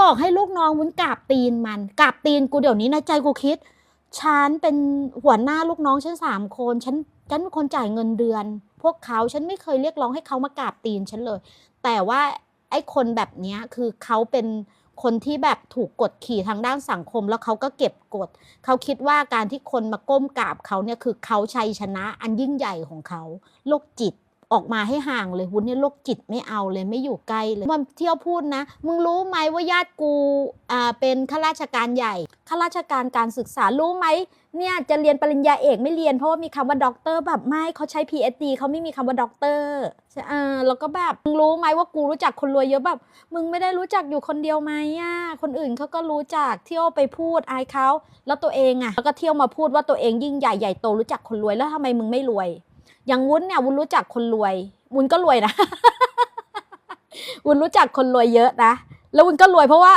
บอกให้ลูกน้องวุ้นกราบตีนมันกราบตีนกูเดี๋ยวนี้นะใจกูคิด ฉันเป็นหัวหน้าลูกน้องฉันสามคน ฉันฉันเป็นคนจ่ายเงินเดือน พวกเขาฉันไม่เคยเรียกร้องให้เขามากราบตีนฉันเลย แต่ว่าไอ้คนแบบเนี้ยคือเขาเป็นคนที่แบบถูกกดขี่ทางด้านสังคม แล้วเขาก็เก็บกด เขาคิดว่าการที่คนมาก้มกราบเขาเนี่ยคือเขาชัยชนะอันยิ่งใหญ่ของเขาโรคจิต ออกมาให้ห่างเลยวุ้นเนี่ยโรคจิตไม่เอาเลยไม่อยู่ใกล้เลยมันเที่ยวพูดนะ มึงรู้ไหมว่าญาติกูอ่าเป็นข้าราชการใหญ่ข้าราชการการศึกษารู้ไหมเนี่ยจะเรียนปริญญาเอกไม่เรียนเพราะว่ามีคำว่าด็อกเตอร์แบบไม่เขาใช้ PhD เขาไม่มีคำว่าด็อกเตอร์ใช่อ่าแล้วก็แบบมึงรู้ไหมว่ากูรู้จักคนรวยเยอะแบบ มึงไม่ได้รู้จักอยู่คนเดียวไหมอะคนอื่นเขาก็รู้จักเที่ยวไปพูดอายเขาแล้วตัวเองอะแล้วก็เที่ยวมาพูดว่าตัวเองยิ่งใหญ่ใหญ่โตรู้จักคนรวยแล้วทำไมมึงไม่รวย อย่างวุ้นเนี่ยวุ้นรู้จักคนรวยวุ้นก็รวยนะ วุ้นรู้จักคนรวยเยอะนะ แล้ววุ้นก็รวยเพราะว่า